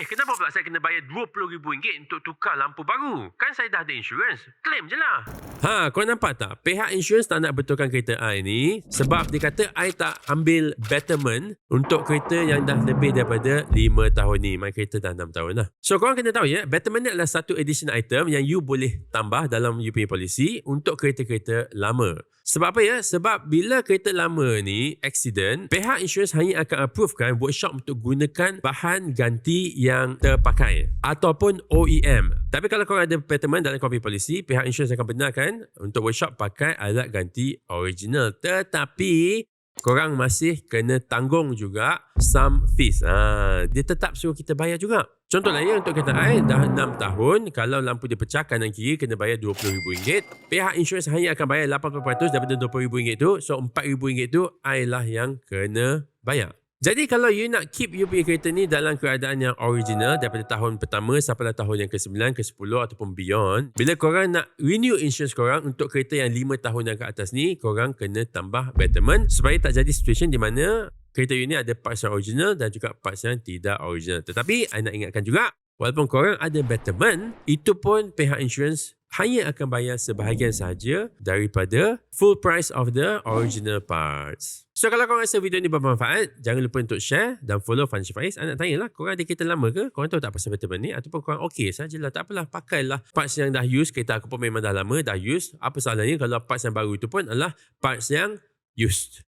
Eh, kenapa pula saya kena bayar RM20,000 untuk tukar lampu baru? Kan saya dah ada insurans. Claim je lah. Ha, kau nampak tak? Pihak insurans tak nak betulkan kereta I ni sebab dia kata I tak ambil betterment untuk kereta yang dah lebih daripada 5 tahun ni. My kereta dah 6 tahun lah. So, korang kena tahu ya, betterment ni adalah satu additional item yang you boleh tambah dalam you punya polisi untuk kereta-kereta lama. Sebab apa ya? Sebab bila kereta lama ni accident, pihak insurans hanya akan approvekan workshop untuk gunakan bahan ganti yang terpakai ataupun OEM. Tapi kalau korang ada betterment dalam kopi polisi, pihak insurans akan benarkan untuk workshop pakai alat ganti original. Tetapi korang masih kena tanggung juga some fees. Ha, dia tetap suruh kita bayar juga. Contohlah ya untuk kereta I dah 6 tahun kalau lampu dia pecah kanan kiri kena bayar RM20,000. Pihak insurans hanya akan bayar 80% daripada RM20,000 tu. So RM4,000 tu lah yang kena bayar. Jadi kalau you nak keep you punya kereta ni dalam keadaan yang original daripada tahun pertama sampai tahun yang ke-9, ke-10 ataupun beyond, bila korang nak renew insurance korang untuk kereta yang 5 tahun yang ke atas ni, korang kena tambah betterment supaya tak jadi situation di mana kereta you ni ada parts yang original dan juga parts yang tidak original. Tetapi, I nak ingatkan juga, walaupun korang ada betterment, itu pun pihak insurance hanya akan bayar sebahagian sahaja daripada full price of the original parts. So kalau korang rasa video ni bermanfaat, jangan lupa untuk share dan follow Fancy Faiz. I nak tanyalah, korang ada kereta lama ke? Korang tahu tak pasal betterment ni? Ataupun korang okey sajalah, tak apalah, pakailah parts yang dah use. Kereta aku pun memang dah lama, dah use. Apa salahnya kalau parts yang baru itu pun adalah parts yang used.